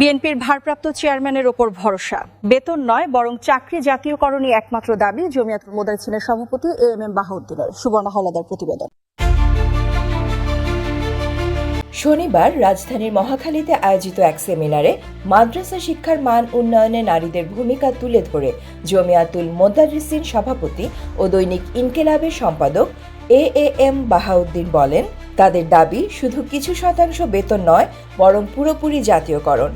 বিএনপির ভারপ্রাপ্ত চেয়ারম্যানের ওপর ভরসা। বেতন নয়, বরং চাকরি জাতীয়করণই একমাত্র দাবি জমিয়াতুল মোদারছিনের সভাপতি এ এম এম বাহাউদ্দিনের। সুবর্ণ হাওলাদার প্রতিবেদন। শনিবার রাজধানীর মহাখালীতে আয়োজিত এক সেমিনারে মাদ্রাসা শিক্ষার মান উন্নয়নে নারীদের ভূমিকা তুলে ধরে জমিয়াতুল মোদারিসিন সভাপতি ও দৈনিক ইনকেলাবের সম্পাদক এ এ এম বাহাউদ্দিন বলেন, তাদের দাবি শুধু কিছু শতাংশ বেতন নয়, বরং পুরোপুরি জাতীয়করণ।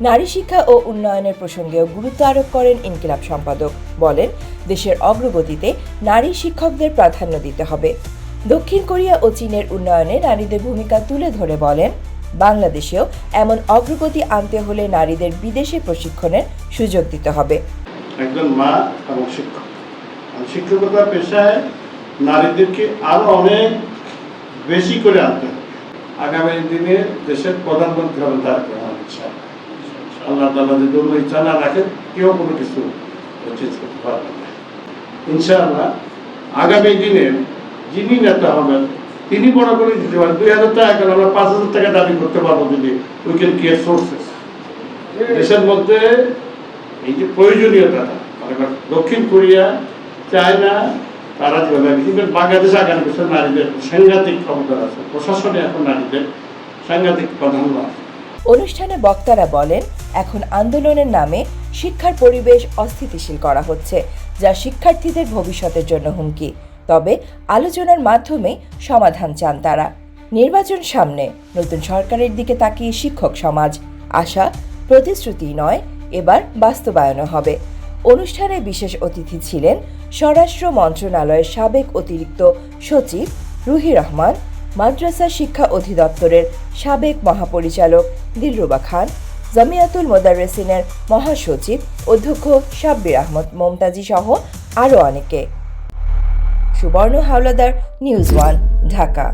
নারী শিক্ষা ও উন্নয়নের প্রসঙ্গেও গুরুত্ব আরোপ করেন ইনকিলাব সম্পাদক। বলেন দেশের অগ্রগতিতে নারী শিক্ষকদের প্রাধান্য দিতে হবে। দক্ষিণ কোরিয়া ও চীনের উন্নয়নে নারীদের ভূমিকা তুলে ধরে বলেন বাংলাদেশেও এমন অগ্রগতি আনতে হলে নারীদের বিদেশে প্রশিক্ষণের সুযোগ দিতে হবে। একজন মা এবং শিক্ষক। আর শিক্ষকতা পেশায় নারীদেরকে আরও অনেক বেশি করে আনতে হবে। আগামী দিনে দেশের প্রধানমন্ত্রী হবেন তার ইচ্ছা আল্লাহ তালা যদি অন্য ইচ্ছা না রাখেন কেউ কোনো কিছু চেঞ্জ করতে পারবে ইনশাআল্লাহ, আগামী দিনে যিনি নেতা হবেন, তিনি বড় করে দিতে পারেন। দুই হাজার টাকা কেন? আমরা পাঁচ হাজার টাকা দাবি করতে পারব যদি উই ক্যান ক্রিয়েট সোর্সেস দেশের মধ্যে এই যে প্রয়োজনীয়তাটা দক্ষিণ কোরিয়া, চায়না, তারা যেভাবে কিন্তু বাংলাদেশ আগামী বছর নারীদের সাংঘাতিক ক্ষমতা আছে। প্রশাসনে এখন নারীদের সাংঘাতিক প্রাধান্য আছে। অনুষ্ঠানে বক্তারা বলেন এখন আন্দোলনের নামে শিক্ষার পরিবেশ অস্থিতিশীল করা হচ্ছে, যা শিক্ষার্থীদের ভবিষ্যতের জন্য হুমকি। তবে আলোচনার মাধ্যমে সমাধান চান তারা। নির্বাচন সামনে, নতুন সরকারের দিকে তাকিয়ে শিক্ষক সমাজ। আশা, প্রতিশ্রুতি নয়, এবার বাস্তবায়নও হবে। অনুষ্ঠানে বিশেষ অতিথি ছিলেন স্বরাষ্ট্র মন্ত্রণালয়ের সাবেক অতিরিক্ত সচিব রুহি রহমান, মাদ্রাসা শিক্ষা অধিদপ্তরের সাবেক মহাপরিচালক দিলরুবা খান জামিয়াতুল মোদারেসিনের মহাসচিব অধ্যক্ষ সাব্বির আহমদ মমতাজি সহ আরও অনেকে। সুবর্ণ হাওলাদার, নিউজ ওয়ান, ঢাকা।